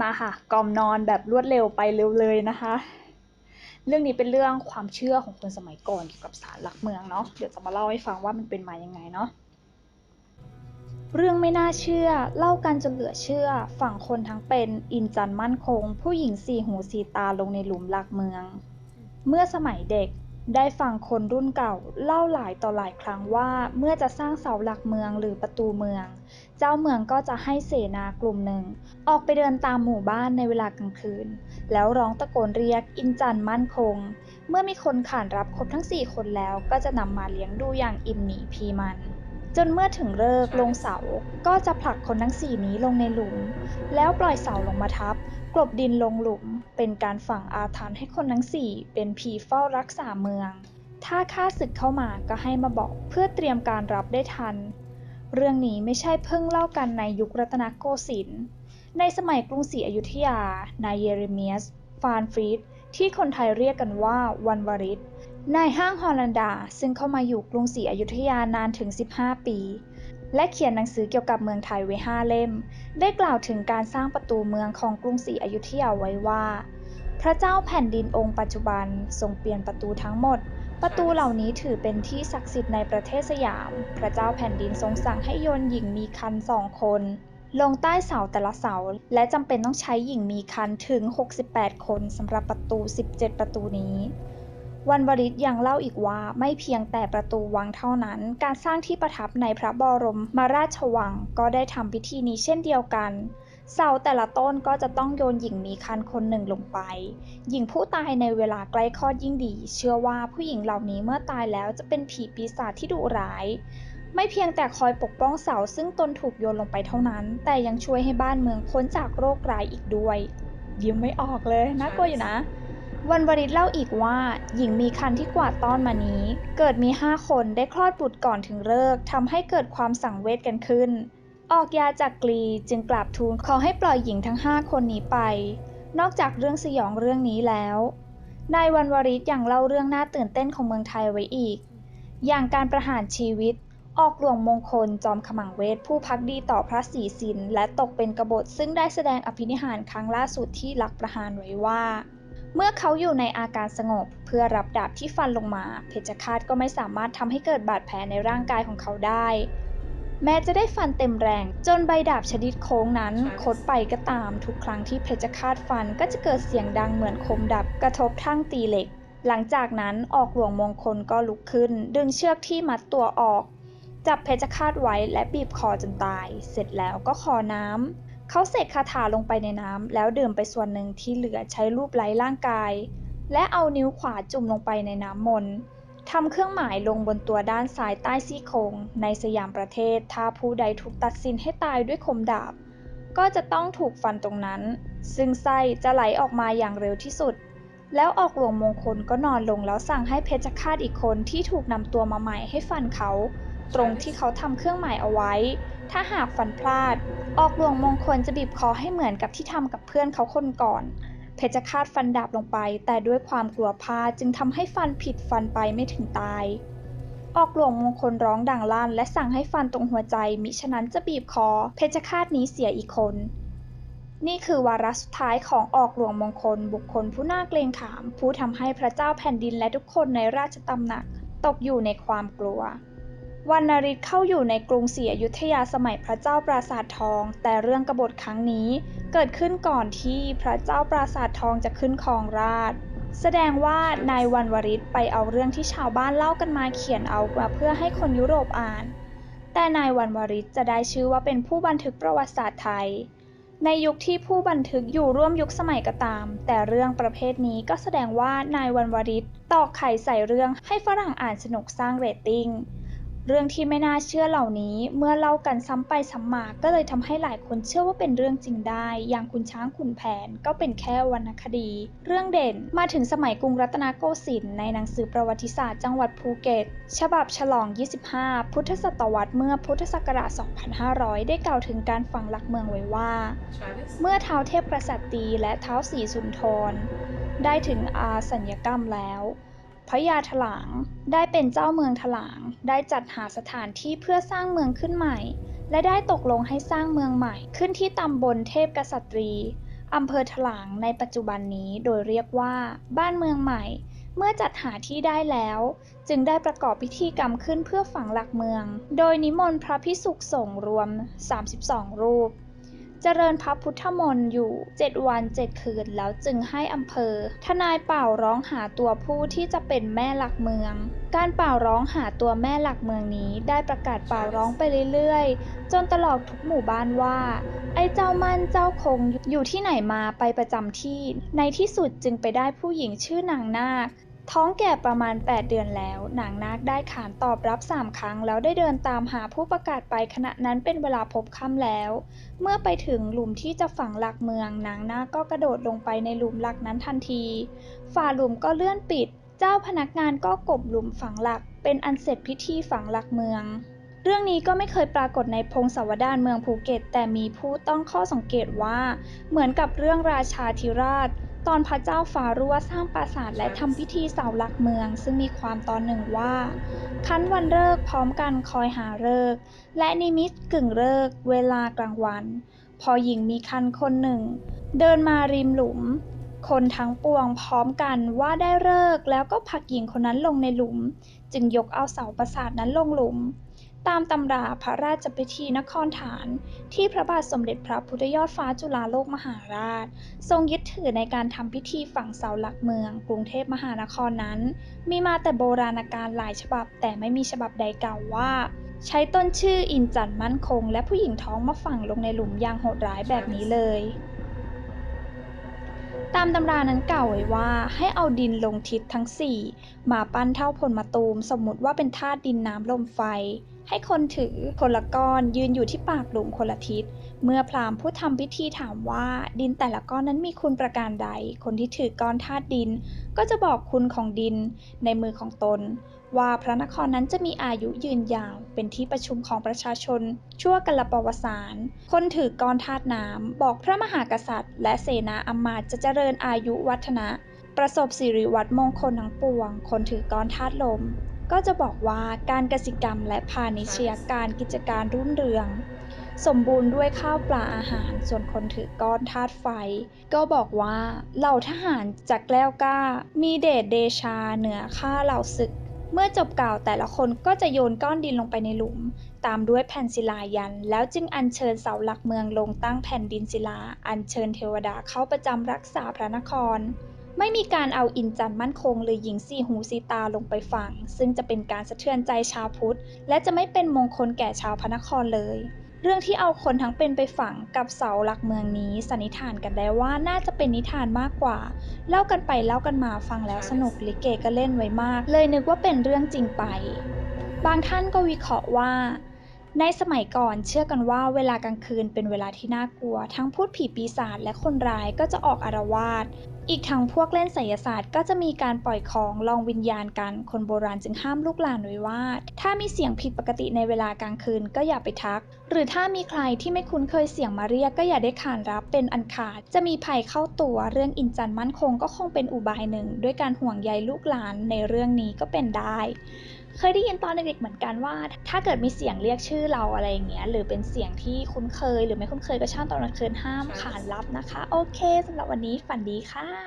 มาค่ะกล่อมนอนแบบรวดเร็วไปเร็วเลยนะคะ เรื่องนี้เป็นเรื่องความเชื่อของคนสมัยก่อนเกี่ยวกับศาลหลักเมืองเนาะเดี๋ยวจะมาเล่าให้ฟังว่ามันเป็นมายังไงเนาะเรื่องไม่น่าเชื่อ เล่ากันจนเหลือเชื่อ ฝั่งคนทั้งเป็นอินจันมั่นคง ผู้หญิงสี่หูสีตาลงในหลุมหลักเมือง เมื่อสมัยเด็ก ได้ฟังคนรุ่นเก่าเล่าหลายต่อหลายครั้งว่าเมื่อจะสร้างเสาหลักเมืองหรือประตูเมือง เจ้าเมืองก็จะให้เสนากลุ่มหนึ่ง ออกไปเดินตามหมู่บ้านในเวลากลางคืน แล้วร้องตะโกนเรียกอินจันมั่นคง เมื่อมีคนขานรับครบทั้ง 4 คนแล้วก็จะนำมาเลี้ยงดูอย่างอิ่มหนีพีมัน จนเมื่อถึงเลิกลงเสา ก็จะผลักคนทั้งสี่นี้ลงในหลุม แล้วปล่อยเสาลงมาทับ กลบดินลงหลุม เป็นการฝังอาถรรพ์ให้คนทั้งสี่เป็นผีเฝ้ารักษาเมือง ถ้าข้าศึกเข้ามาก็ให้มาบอกเพื่อเตรียมการรับได้ทัน เรื่องนี้ไม่ใช่เพิ่งเล่ากันในยุครัตนโกสินทร์ ในสมัยกรุงศรีอยุธยา นายเยเรเมียส ฟานฟรีดที่คนไทยเรียกกันว่าวันวริศ นายห้างฮอลันดาซึ่งเข้ามาอยู่กรุงศรีอยุธยานานถึง 15 ปี และเขียนหนังสือเกี่ยวกับเมืองไทยไว้5เล่ม ได้กล่าวถึงการสร้างประตูเมืองของกรุงศรีอยุธยาไว้ว่า พระเจ้าแผ่นดินองค์ปัจจุบันทรงเปลี่ยนประตูทั้งหมด ประตูเหล่านี้ถือเป็นที่ศักดิ์สิทธิ์ในประเทศสยาม พระเจ้าแผ่นดินทรงสั่งให้โยนหญิงมีคันสองคน ลงใต้เสาแต่ละเสาและจำเป็นต้องใช้หญิงมีคันถึง 68 คนสำหรับประตู 17 ประตูนี้ วันวริศยังเล่าอีกว่าไม่เพียงแต่ประตูวังเท่านั้น การสร้างที่ประทับในพระบรมมาราชวังก็ได้ทำพิธีนี้เช่นเดียวกัน เสาแต่ละต้นก็จะต้องโยนหญิงมีคันคนหนึ่งลงไป หญิงผู้ตายในเวลาใกล้คลอดยิ่งดี เชื่อว่าผู้หญิงเหล่านี้เมื่อตายแล้วจะเป็นผีปีศาจที่ดุร้ายไม่เพียงแต่คอยปกป้องเสาซึ่งตนถูกโยนลงไปเท่านั้น แต่ยังช่วยให้บ้านเมืองพ้นจากโรคร้ายอีกด้วยยิ้มไม่ออกเลยน่ากลัวอยู่นะ วันวริศเล่าอีกว่า หญิงมีคันที่กวาดต้อนมานี้ เกิดมีห้าคนได้คลอดบุตรก่อนถึงเลิกทำให้เกิดความสังเวชกันขึ้น ออกยาจากกรีจึงกราบทูลขอให้ปล่อยหญิงทั้งห้าคนนี้ไป นอกจากเรื่องสยองเรื่องนี้แล้ว นายวันวริศยังเล่าเรื่องน่าตื่นเต้นของเมืองไทยไว้อีก อย่างการประหารชีวิต ออกหลวงมงคลจอมขมังเวทผู้พักดีต่อพระศรีสินและตกเป็นกบฏซึ่งได้แสดงอภินิหารครั้งล่าสุดที่ลักประหารไว้ว่า เมื่อเขาอยู่ในอาการสงบ เพื่อรับดาบที่ฟันลงมา เพชฌฆาตก็ไม่สามารถทำให้เกิดบาดแผลในร่างกายของเขาได้ แม้จะได้ฟันเต็มแรง จนใบดาบชนิดโค้งนั้นคดไปก็ตามทุกครั้งที่เพชฌฆาตฟันก็จะเกิดเสียงดังเหมือนคมดับกระทบทั่งตีเหล็ก หลังจากนั้นออกหลวงมงคลก็ลุกขึ้น ดึงเชือกที่มัดตัวออก จับเพชฌฆาตไว้และบีบคอจนตาย เสร็จแล้วก็ขอน้ำ เขาเสกคาถาลงไปในน้ำแล้วดื่มไปส่วนหนึ่งที่เหลือใช้รูปไล้ร่างกาย และเอานิ้วขวาจุ่มลงไปในน้ำมนต์ทำเครื่องหมายลงบนตัวด้านซ้ายใต้ซี่โครงในสยามประเทศ ถ้าผู้ใดถูกตัดสินให้ตายด้วยคมดาบ ก็จะต้องถูกฟันตรงนั้น ซึ่งไส้จะไหลออกมาอย่างเร็วที่สุด แล้วออกหลวงมงคลก็นอนลงแล้วสั่งให้เพชฌฆาตอีกคนที่ถูกนำตัวมาใหม่ให้ฟันเขา ตรงที่เขาทำเครื่องหมายเอาไว้ ถ้าหากฟันพลาด ออกหลวงมงคลจะบีบคอให้เหมือนกับที่ทำกับเพื่อนเขาคนก่อน เพชฌฆาตฟันดาบลงไป แต่ด้วยความกลัวพลาดจึงทำให้ฟันผิดฟันไปไม่ถึงตาย ออกหลวงมงคลร้องดังลั่น และสั่งให้ฟันตรงหัวใจ มิฉะนั้นจะบีบคอ เพชฌฆาตนี้เสียอีกคน นี่คือวาระสุดท้ายของออกหลวงมงคล บุคคลผู้น่าเกรงขาม ผู้ทำให้พระเจ้าแผ่นดินและทุกคนในราชตำหนัก ตกอยู่ในความกลัว วรรณฤทธิ์เข้าอยู่ในกรุงศรีอยุธยาสมัยพระเจ้าปราสาททอง แต่เรื่องกบฏครั้งนี้เกิดขึ้นก่อนที่พระเจ้าปราสาททองจะขึ้นครองราชแสดงว่านายวันวริศไปเอาเรื่องที่ชาวบ้านเล่ากันมาเขียนเอามาเพื่อให้คนยุโรปอ่าน แต่นายวันวริศจะได้ชื่อว่าเป็นผู้บันทึกประวัติศาสตร์ไทย ในยุคที่ผู้บันทึกอยู่ร่วมยุคสมัยก็ตาม แต่เรื่องประเภทนี้ก็แสดงว่านายวันวริศตอกไข่ใส่เรื่องให้ฝรั่งอ่านสนุกสร้างเรตติ้ง เรื่องที่ไม่น่าเชื่อเหล่านี้เมื่อเล่ากันซ้ำไปซ้ำมาก็เลยทำให้หลายคนเชื่อว่าเป็นเรื่องจริงได้ อย่างคุณช้างขุนแผนก็เป็นแค่วรรณคดี เรื่องเด่นมาถึงสมัยกรุงรัตนโกสินทร์ในหนังสือประวัติศาสตร์จังหวัดภูเก็ต ฉบับฉลอง 25 พุทธศตวรรษเมื่อพุทธศักราช 2500 ได้กล่าวถึงการฝังหลักเมืองไว้ว่า เมื่อเท้าเทพกษัตริย์ตีและเท้าวศรีสุนทรได้ถึงอาสัญญกรรมแล้ว พระยาถลาง ได้เป็นเจ้าเมืองถลาง ได้จัดหาสถานที่เพื่อสร้างเมืองขึ้นใหม่ และได้ตกลงให้สร้างเมืองใหม่ ขึ้นที่ตำบลเทพกษัตรีอำเภอถลางในปัจจุบันนี้โดยเรียกว่าบ้านเมืองใหม่ เมื่อจัดหาที่ได้แล้ว จึงได้ประกอบพิธีกรรมขึ้นเพื่อฝังหลักเมือง โดยนิมนต์พระพิสุสงฆ์รวม 32 รูป เจริญพระพุทธมนต์อยู่7วัน7คืนแล้วจึงให้อำเภอ ทนายเป่าร้องหาตัวผู้ที่จะเป็นแม่หลักเมือง การเป่าร้องหาตัวแม่หลักเมืองนี้ได้ประกาศเป่าร้องไปเรื่อยๆ จนตลอดทุกหมู่บ้านว่า ไอ้เจ้ามันเจ้าคงอยู่ที่ไหนมาไปประจำที่ ในที่สุดจึงไปได้ผู้หญิงชื่อนางนาค ท้องแก่ประมาณ 8 เดือนแล้ว นางนาคได้ขานตอบรับ3ครั้ง แล้วได้เดินตามหาผู้ประกาศไปขณะนั้นเป็นเวลาพบค่ำแล้ว เมื่อไปถึงหลุมที่จะฝังหลักเมือง นางนาคก็กระโดดลงไปในหลุมหลักนั้นทันทีฝาหลุมก็เลื่อนปิด เจ้าพนักงานก็กบหลุมฝังหลัก เป็นอันเสร็จพิธีฝังหลักเมือง เรื่องนี้ก็ไม่เคยปรากฏในพงศาวดารเมืองภูเก็ต แต่มีผู้ต้องข้อสังเกตว่า เหมือนกับเรื่องราชาธิราช ตอนพระเจ้าฟารั่วสร้างปราสาทและทำพิธีเสาหลักเมือง ซึ่งมีความตอนหนึ่งว่า คันวันเลิกษ์พร้อมกันคอยหาเลิกษ์และนิมิตกึ่งเลิกษ์เวลากลางวัน พอหญิงมีคันคนหนึ่ง เดินมาริมหลุม คนทั้งปวงพร้อมกันว่าได้เลิกษ์แล้วก็ผลักหญิงคนนั้นลงในหลุม จึงยกเอาเสาปราสาทนั้นลงหลุม ตามตำราพระราชพิธีนครฐาน ที่พระบาทสมเด็จพระพุทธยอดฟ้าจุฬาโลกมหาราช ทรงยึดถือในการทำพิธีฝังเสาหลักเมือง กรุงเทพมหานครนั้น มีมาแต่โบราณกาลหลายฉบับ แต่ไม่มีฉบับใดกล่าวว่า ใช้ต้นชื่ออินจันมั่นคง และผู้หญิงท้องมาฝังลงในหลุมยางโหดร้ายแบบนี้เลย ตามตำรานั้นกล่าวไว้ว่าให้เอาดินลงทิศทั้งสี่มาปั้นเท่าผลมะตูม สมมุติว่าเป็นธาตุดินน้ำลมไฟ ให้คนถือคนละก้อนยืนอยู่ที่ปากหลุมคนละทิศ เมื่อพราหมณ์ผู้ทำพิธีถามว่าดินแต่ละก้อนนั้นมีคุณประการใด คนที่ถือก้อนธาตุดิน ก็จะบอกคุณของดินในมือของตน ว่าพระนครนั้นจะมีอายุยืนยาวเป็นที่ประชุมของประชาชน ชั่วกลปวสารคนถือกรธาตุน้ำบอกพระมหากษัตริย์ และเสนาอำมาตย์จะเจริญอายุวัฒนะ ประสบสิริวัฒมงคลทั้งปวง คนถือกรธาตุลม ก็จะบอกว่าการกสิกรรมและพาณิชยการกิจการรุ่งเรือง สมบูรณ์ด้วยข้าวปลาอาหารส่วนคนถือก้อนธาตุไฟ ก็บอกว่าเหล่าทหารจากแกล้วกล้า มีเดชเดชาเหนือข้าเหล่าศึก เมื่อจบกล่าวแต่ละคนก็จะโยนก้อนดินลงไปในหลุม ตามด้วยแผ่นศิลายัน แล้วจึงอัญเชิญเสาหลักเมืองลงตั้งแผ่นดินศิลา อัญเชิญเทวดาเข้าประจำรักษาพระนคร ไม่มีการเอาอินจันมั่นคงหรือหญิงสี่หูสีตาลงไปฝังซึ่งจะเป็นการสะเทือนใจชาวพุทธ และจะไม่เป็นมงคลแก่ชาวพระนครเลย เรื่องที่เอาคนทั้งเป็นไปฝังกับเสาหลักเมืองนี้ สันนิษฐานกันได้ว่าน่าจะเป็นนิทานมากกว่า เล่ากันไปเล่ากันมาฟังแล้วสนุกลิเกก็เล่นไว้มาก เลยนึกว่าเป็นเรื่องจริงไป บางท่านก็วิเคราะห์ว่า ในสมัยก่อนเชื่อกันว่าเวลากลางคืนเป็นเวลาที่น่ากลัว ทั้งพูดผีปีศาจและคนร้ายก็จะออกอารวาสอีกทั้งพวกเล่นไสยศาสตร์ก็จะมีการปล่อยของลองวิญญาณกัน คนโบราณจึงห้ามลูกหลานไว้ว่า ถ้ามีเสียงผิดปกติในเวลากลางคืนก็อย่าไปทัก หรือถ้ามีใครที่ไม่คุ้นเคยเสียงมาเรียกก็อย่าได้ขานรับเป็นอันขาด จะมีภัยเข้าตัวเรื่องอินจันมั่นคงก็คงเป็นอุบายหนึ่ง ด้วยการห่วงใยลูกหลานในเรื่องนี้ก็เป็นได้ เคยได้ยินตอนเด็กๆเหมือนกันว่า ถ้าเกิดมีเสียงเรียกชื่อเราอะไรอย่างเงี้ยหรือเป็นเสียงที่คุ้นเคย หรือไม่คุ้นเคยก็ช่างตอนกลางคืนห้ามขานรับนะคะ โอเคสำหรับวันนี้ฝันดีค่ะ